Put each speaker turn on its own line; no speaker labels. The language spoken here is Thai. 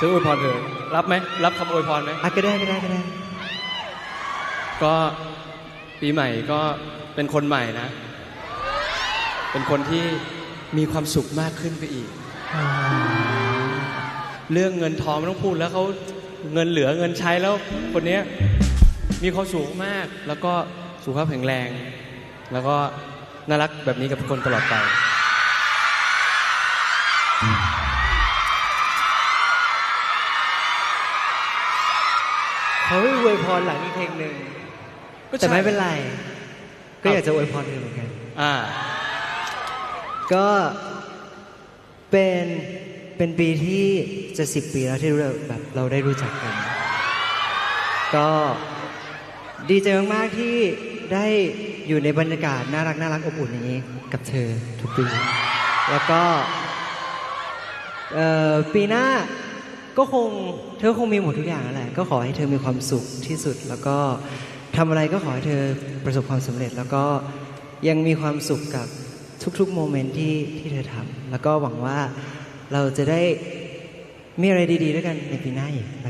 จะอวยพรเธอรับไหมรับคำอวยพรไหม
อะก็ได้ก็ได้ก็ได้
ก็ปีใหม่ก็เป็นคนใหม่นะ เป็นคนที่มีความสุขมากขึ้นไปอีก เรื่องเงินทองไม่ต้องพูดแล้วเขาเงินเหลือเงินใช้แล้วคนเนี้ยมีความสุขมาก แล้วก็สุขภาพแข็งแรง แล้วก็น่ารักแบบนี้กับทุกคนตลอดไป
เขาให้อวยพรหลังอีกเพลงหนึ่ง
ก็ใช่
แต่ไม่เป็นไร ก็อยากจะอวยพรเธอเหมือนกัน
อ่า
ก็เป็นเป็นปีที่จะสิบปีแล้วที่เราแบบเราได้รู้จักกัน ก็ดีใจมาก ๆ ที่ได้อยู่ในบรรยากาศน่ารักน่ารักอบอุ่นอย่างนี้ กับเธอทุกปี แล้วก็เอ่อปีหน้า ก็คงเธอคงมีหมดทุกอย่างแหละก็ขอให้เธอมีความสุขที่สุด แล้วก็ทำอะไรก็ขอให้เธอประสบความสำเร็จ แล้วก็ยังมีความสุขกับทุกๆโมเมนต์ที่ที่เธอทำแล้วก็หวังว่าเราจะได้มีอะไรดี ๆ ด้วยกันในปีหน้าอีกนะคะ
อืม